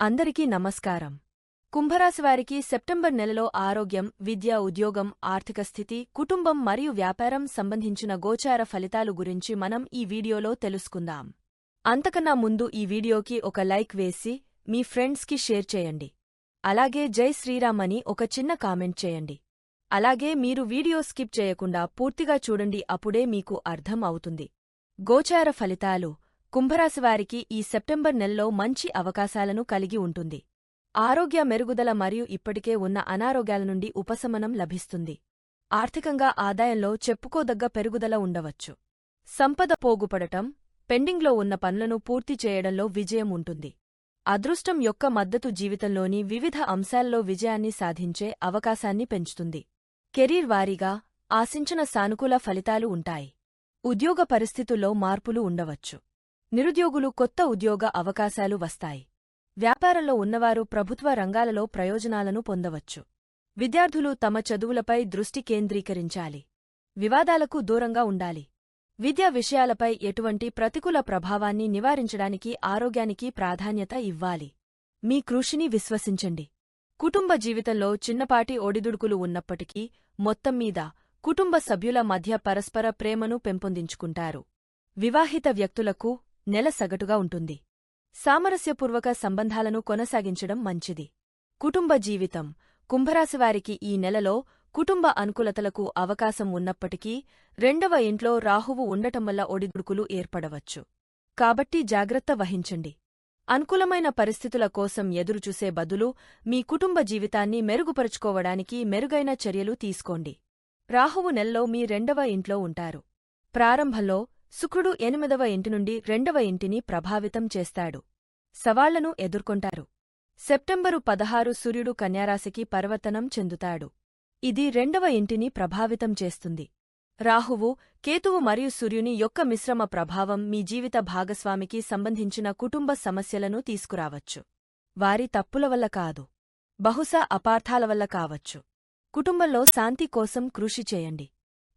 అందరికీ నమస్కారం. కుంభరాశివారికి సెప్టెంబర్ నెలలో ఆరోగ్యం విద్య ఉద్యోగం ఆర్థిక స్థితి కుటుంబం మరియు వ్యాపారం సంబంధించిన గోచార ఫలితాలు గురించి మనం ఈ వీడియోలో తెలుసుకుందాం. అంతకన్నా ముందు ఈ వీడియోకి ఒక లైక్ వేసి మీ ఫ్రెండ్స్కి షేర్ చేయండి. అలాగే జై శ్రీరామ్ అని ఒక చిన్న కామెంట్ చేయండి. అలాగే మీరు వీడియో స్కిప్ చేయకుండా పూర్తిగా చూడండి అప్పుడే మీకు అర్థం అవుతుంది. గోచార ఫలితాలు కుంభరాశివారికి ఈ సెప్టెంబర్ నెలలో మంచి అవకాశాలను కలిగి ఉంటుంది. ఆరోగ్య మెరుగుదల మరియు ఇప్పటికే ఉన్న అనారోగ్యాల నుండి ఉపశమనం లభిస్తుంది. ఆర్థికంగా ఆదాయంలో చెప్పుకోదగ్గ పెరుగుదల ఉండవచ్చు. సంపద పోగుపడటం పెండింగ్లో ఉన్న పనులను పూర్తి చేయడంలో విజయం ఉంటుంది. అదృష్టం యొక్క మద్దతు జీవితంలోని వివిధ అంశాల్లో విజయాన్ని సాధించే అవకాశాన్ని పెంచుతుంది. కెరీర్ వారీగా ఆశించిన సానుకూల ఫలితాలు ఉంటాయి. ఉద్యోగ పరిస్థితుల్లో మార్పులు ఉండవచ్చు. నిరుద్యోగులు కొత్త ఉద్యోగ అవకాశాలు వస్తాయి. వ్యాపారంలో ఉన్నవారు ప్రభుత్వ రంగాలలో ప్రయోజనాలను పొందవచ్చు. విద్యార్థులు తమ చదువులపై దృష్టి కేంద్రీకరించాలి. వివాదాలకు దూరంగా ఉండాలి. విద్యా విషయాలపై ఎటువంటి ప్రతికూల ప్రభావాన్ని నివారించడానికి ఆరోగ్యానికి ప్రాధాన్యత ఇవ్వాలి. మీ కృషిని విశ్వసించండి. కుటుంబ జీవితంలో చిన్నపాటి ఒడిదుడుకులు ఉన్నప్పటికీ మొత్తం మీద కుటుంబ సభ్యుల మధ్య పరస్పర ప్రేమను పెంపొందించుకుంటారు. వివాహిత వ్యక్తులకు నెల సగటుగా ఉంటుంది. సామరస్యపూర్వక సంబంధాలను కొనసాగించడం మంచిది. కుటుంబ జీవితం. కుంభరాశివారికి ఈ నెలలో కుటుంబ అనుకూలతలకు అవకాశం ఉన్నప్పటికీ రెండవ ఇంట్లో రాహువు ఉండటం వల్ల ఒడిదుడుకులు ఏర్పడవచ్చు. కాబట్టి జాగ్రత్త వహించండి. అనుకూలమైన పరిస్థితుల కోసం ఎదురుచూసే బదులు మీ కుటుంబ జీవితాన్ని మెరుగుపరుచుకోవడానికి మెరుగైన చర్యలు తీసుకోండి. రాహువు నెలలో మీ రెండవ ఇంట్లో ఉంటారు. ప్రారంభంలో శుక్రుడు ఎనిమిదవ ఇంటి నుండి రెండవ ఇంటిని ప్రభావితం చేస్తాడు. సవాళ్ళను ఎదుర్కొంటారు. సెప్టెంబరు పదహారు సూర్యుడు కన్యారాశికి పర్వతనం చెందుతాడు. ఇది రెండవ ఇంటిని ప్రభావితం చేస్తుంది. రాహువు కేతువు మరియు సూర్యుని యొక్క మిశ్రమ ప్రభావం మీ జీవిత భాగస్వామికి సంబంధించిన కుటుంబ సమస్యలను తీసుకురావచ్చు. వారి తప్పుల వల్ల కాదు. బహుశా అపార్థాల వల్ల కావచ్చు. కుటుంబంలో శాంతి కోసం కృషి చేయండి.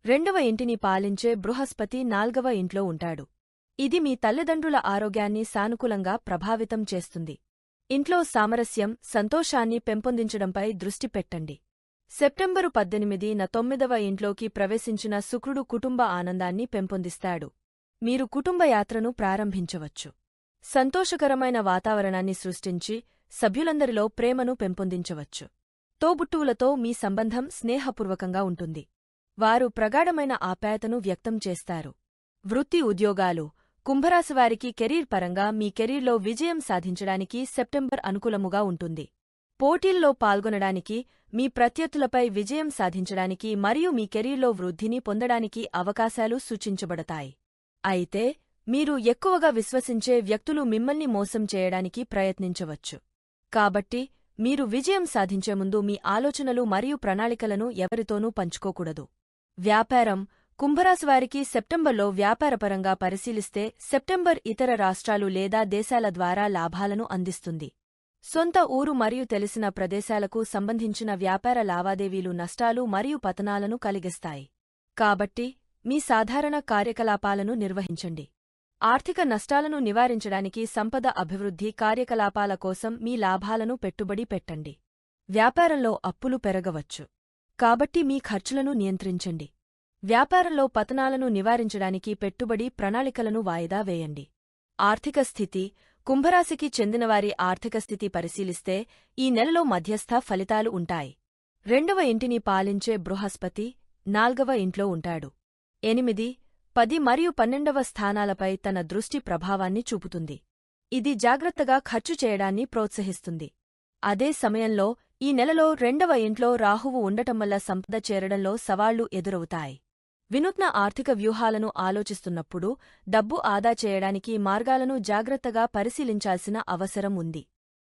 రెండవ ఇంటిని పాలించే బృహస్పతి నాల్గవ ఇంట్లో ఉంటాడు. ఇది మీ తల్లిదండ్రుల ఆరోగ్యాన్ని సానుకూలంగా ప్రభావితం చేస్తుంది. ఇంట్లో సామరస్యం సంతోషాన్ని పెంపొందించడంపై దృష్టి పెట్టండి. సెప్టెంబరు పద్దెనిమిది న తొమ్మిదవ ఇంట్లోకి ప్రవేశించిన శుక్రుడు కుటుంబ ఆనందాన్ని పెంపొందిస్తాడు. మీరు కుటుంబ యాత్రను ప్రారంభించవచ్చు. సంతోషకరమైన వాతావరణాన్ని సృష్టించి సభ్యులందరిలో ప్రేమను పెంపొందించవచ్చు. తోబుట్టువులతో మీ సంబంధం స్నేహపూర్వకంగా ఉంటుంది. వారు ప్రగాఢమైన ఆప్యాయతను వ్యక్తం చేస్తారు. వృత్తి ఉద్యోగాలు కుంభరాశివారికి కెరీర్ పరంగా మీ కెరీర్లో విజయం సాధించడానికి సెప్టెంబర్ అనుకూలముగా ఉంటుంది. పోటీల్లో పాల్గొనడానికి మీ ప్రత్యర్థులపై విజయం సాధించడానికి మరియు మీ కెరీర్లో వృద్ధిని పొందడానికి అవకాశాలు సూచించబడతాయి. అయితే మీరు ఎక్కువగా విశ్వసించే వ్యక్తులు మిమ్మల్ని మోసం చేయడానికి ప్రయత్నించవచ్చు. కాబట్టి మీరు విజయం సాధించే ముందు మీ ఆలోచనలు మరియు ప్రణాళికలను ఎవరితోనూ పంచుకోకూడదు. వ్యాపారం కుంభరాశివారికి సెప్టెంబర్లో వ్యాపారపరంగా పరిశీలిస్తే సెప్టెంబర్ ఇతర రాష్ట్రాలు లేదా దేశాల ద్వారా లాభాలను అందిస్తుంది. సొంత ఊరు మరియు తెలిసిన ప్రదేశాలకు సంబంధించిన వ్యాపార లావాదేవీలు నష్టాలు మరియు పతనాలను కలిగిస్తాయి. కాబట్టి మీ సాధారణ కార్యకలాపాలను నిర్వహించండి. ఆర్థిక నష్టాలను నివారించడానికి సంపద అభివృద్ధి కార్యకలాపాల కోసం మీ లాభాలను పెట్టుబడి పెట్టండి. వ్యాపారంలో అప్పులు పెరగవచ్చు. కాబట్టి మీ ఖర్చులను నియంత్రించండి. వ్యాపారంలో పతనాలను నివారించడానికి పెట్టుబడి ప్రణాళికలను వాయిదా వేయండి. ఆర్థిక స్థితి కుంభరాశికి చెందినవారి ఆర్థిక స్థితి పరిశీలిస్తే ఈ నెలలో మధ్యస్థ ఫలితాలు ఉంటాయి. రెండవ ఇంటిని పాలించే బృహస్పతి నాల్గవ ఇంట్లో ఉంటాడు. ఎనిమిది పది మరియు పన్నెండవ స్థానాలపై తన దృష్టి ప్రభావాన్ని చూపుతుంది. ఇది జాగ్రత్తగా ఖర్చు చేయడాన్ని ప్రోత్సహిస్తుంది. అదే సమయంలో ఈ నెలలో రెండవ ఇంట్లో రాహువు ఉండటం వల్ల సంపద చేరడంలో సవాళ్ళు ఎదురవుతాయి. వినూత్న ఆర్థిక వ్యూహాలను ఆలోచిస్తున్నప్పుడు డబ్బు ఆదా చేయడానికి మార్గాలను జాగ్రత్తగా పరిశీలించాల్సిన అవసరం ఉంది.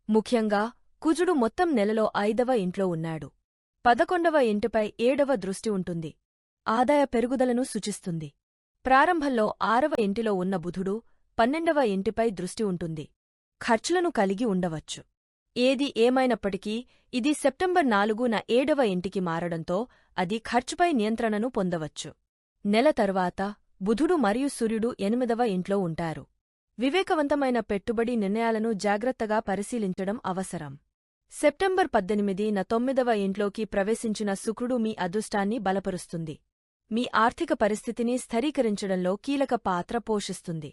ముఖ్యంగా కుజుడు మొత్తం నెలలో ఐదవ ఇంట్లో ఉన్నాడు. పదకొండవ ఇంటిపై ఏడవ దృష్టి ఉంటుంది. ఆదాయ పెరుగుదలను సూచిస్తుంది. ప్రారంభంలో ఆరవ ఇంటిలో ఉన్న బుధుడు పన్నెండవ ఇంటిపై దృష్టి ఉంటుంది. ఖర్చులను కలిగి ఉండవచ్చు. ఏది ఏమైనప్పటికీ ఇది సెప్టెంబర్ నాలుగున ఏడవ ఇంటికి మారడంతో అది ఖర్చుపై నియంత్రణను పొందవచ్చు. నెల తరువాత బుధుడు మరియు సూర్యుడు ఎనిమిదవ ఇంట్లో ఉంటారు. వివేకవంతమైన పెట్టుబడి నిర్ణయాలను జాగ్రత్తగా పరిశీలించడం అవసరం. సెప్టెంబర్ పద్దెనిమిది న తొమ్మిదవ ఇంట్లోకి ప్రవేశించిన శుక్రుడు మీ అదృష్టాన్ని బలపరుస్తుంది. మీ ఆర్థిక పరిస్థితిని స్థిరీకరించడంలో కీలక పాత్ర పోషిస్తుంది.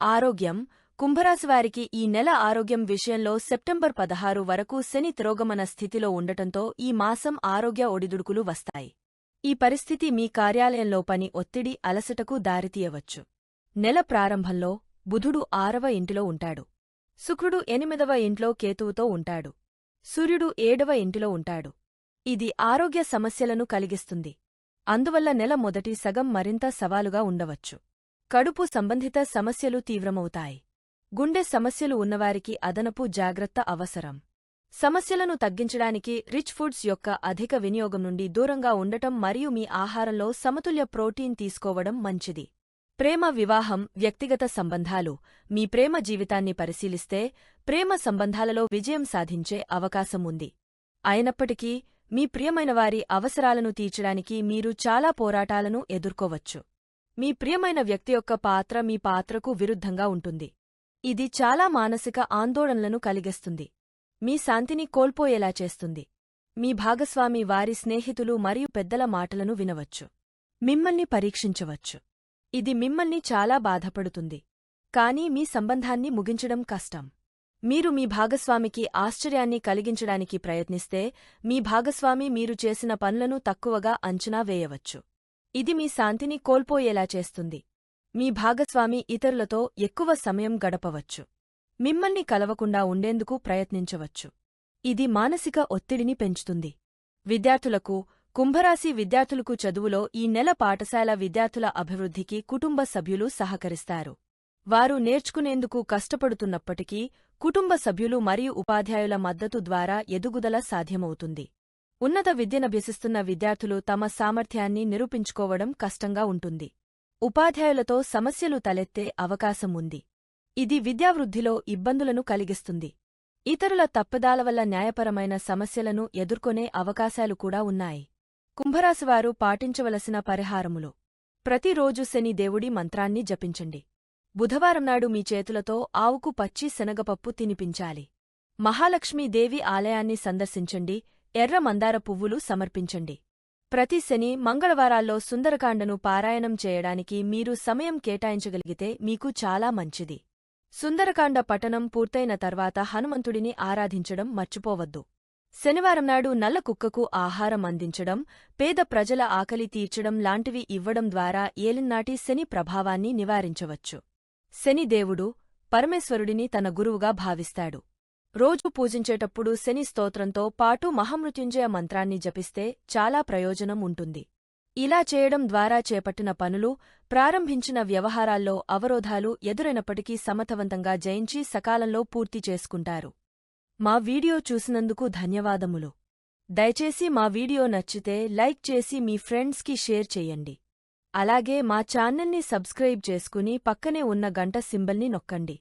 ఆరోగ్యం కుంభరాశివారికి ఈ నెల ఆరోగ్యం విషయంలో సెప్టెంబర్ పదహారు వరకు శని తిరోగమన స్థితిలో ఉండటంతో ఈ మాసం ఆరోగ్య ఒడిదుడుకులు వస్తాయి. ఈ పరిస్థితి మీ కార్యాలయంలో పని ఒత్తిడి అలసటకు దారితీయవచ్చు. నెల ప్రారంభంలో బుధుడు ఆరవ ఇంటిలో ఉంటాడు. శుక్రుడు ఎనిమిదవ ఇంట్లో కేతువుతో ఉంటాడు. సూర్యుడు ఏడవ ఇంటిలో ఉంటాడు. ఇది ఆరోగ్య సమస్యలను కలిగిస్తుంది. అందువల్ల నెల మొదటి సగం మరింత సవాలుగా ఉండవచ్చు. కడుపు సంబంధిత సమస్యలు తీవ్రమవుతాయి. గుండె సమస్యలు ఉన్నవారికి అదనపు జాగ్రత్త అవసరం. సమస్యలను తగ్గించడానికి రిచ్ ఫుడ్స్ యొక్క అధిక వినియోగం నుండి దూరంగా ఉండటం మరియు మీ ఆహారంలో సమతుల్య ప్రోటీన్ తీసుకోవడం మంచిది. ప్రేమ వివాహం వ్యక్తిగత సంబంధాలు మీ ప్రేమ జీవితాన్ని పరిశీలిస్తే ప్రేమ సంబంధాలలో విజయం సాధించే అవకాశం ఉంది. అయినప్పటికీ మీ ప్రియమైనవారి అవసరాలను తీర్చడానికి మీరు చాలా పోరాటాలను ఎదుర్కోవచ్చు. మీ ప్రియమైన వ్యక్తి యొక్క పాత్ర మీ పాత్రకు విరుద్ధంగా ఉంటుంది. ఇది చాలా మానసిక ఆందోళనలను కలిగిస్తుంది. మీ శాంతిని కోల్పోయేలా చేస్తుంది. మీ భాగస్వామి వారి స్నేహితులు మరియు పెద్దల మాటలను వినవచ్చు. మిమ్మల్ని పరీక్షించవచ్చు. ఇది మిమ్మల్ని చాలా బాధపడుతుంది. కానీ మీ సంబంధాన్ని ముగించడం కష్టం. మీరు మీ భాగస్వామికి ఆశ్చర్యాన్ని కలిగించడానికి ప్రయత్నిస్తే మీ భాగస్వామి మీరు చేసిన పనులను తక్కువగా అంచనా వేయవచ్చు. ఇది మీ శాంతిని కోల్పోయేలా చేస్తుంది. మీ భాగస్వామి ఇతరులతో ఎక్కువ సమయం గడపవచ్చు. మిమ్మల్ని కలవకుండా ఉండేందుకు ప్రయత్నించవచ్చు. ఇది మానసిక ఒత్తిడిని పెంచుతుంది. విద్యార్థులకు కుంభరాశి విద్యార్థులకు చదువులో ఈ నెల పాఠశాల విద్యార్థుల అభివృద్ధికి కుటుంబ సభ్యులు సహకరిస్తారు. వారు నేర్చుకునేందుకు కష్టపడుతున్నప్పటికీ కుటుంబ సభ్యులు మరియు ఉపాధ్యాయుల మద్దతు ద్వారా ఎదుగుదల సాధ్యమవుతుంది. ఉన్నత విద్యనభ్యసిస్తున్న విద్యార్థులు తమ సామర్థ్యాన్ని నిరూపించుకోవడం కష్టంగా ఉంటుంది. ఉపాధ్యాయులతో సమస్యలు తలెత్తే అవకాశం ఉంది ఇది విద్యావృద్ధిలో ఇబ్బందులను కలిగిస్తుంది. ఇతరుల తప్పుదాల వల్ల న్యాయపరమైన సమస్యలను ఎదుర్కొనే అవకాశాలు కూడా ఉన్నాయి. కుంభరాశివారు పాటించవలసిన పరిహారములు. ప్రతిరోజు శని దేవుడి మంత్రాన్ని జపించండి. బుధవారం నాడు మీ చేతులతో ఆవుకు పచ్చి శనగపప్పు తినిపించాలి. మహాలక్ష్మీదేవి ఆలయాన్ని సందర్శించండి. ఎర్ర మందార పువ్వులు సమర్పించండి. ప్రతి శని మంగళవారాల్లో సుందరకాండను పారాయణం చేయడానికి మీరు సమయం కేటాయించగలిగితే మీకు చాలా మంచిది. సుందరకాండ పఠనం పూర్తయిన తర్వాత హనుమంతుడిని ఆరాధించడం మర్చిపోవద్దు. శనివారం నాడు నల్ల కుక్కకు ఆహారం అందించడం పేద ప్రజల ఆకలి తీర్చడం లాంటివి ఇవ్వడం ద్వారా ఏలినాటి శని ప్రభావాన్ని నివారించవచ్చు. శనిదేవుడు పరమేశ్వరుడిని తన గురువుగా భావిస్తాడు. రోజు పూజించేటప్పుడు శని స్తోత్రంతో పాటు మహామృత్యుంజయ మంత్రాన్ని జపిస్తే చాలా ప్రయోజనం ఉంటుంది. ఇలా చేయడం ద్వారా చేపట్టిన పనులు ప్రారంభించిన వ్యవహారాల్లో అవరోధాలు ఎదురైనప్పటికీ సమర్థవంతంగా జయించి సకాలంలో పూర్తి చేసుకుంటారు. మా వీడియో చూసినందుకు ధన్యవాదములు. దయచేసి మా వీడియో నచ్చితే లైక్ చేసి మీ ఫ్రెండ్స్కి షేర్ చెయ్యండి అలాగే మా ఛానల్ని సబ్స్క్రైబ్ చేసుకుని పక్కనే ఉన్న గంట సింబల్ని నొక్కండి.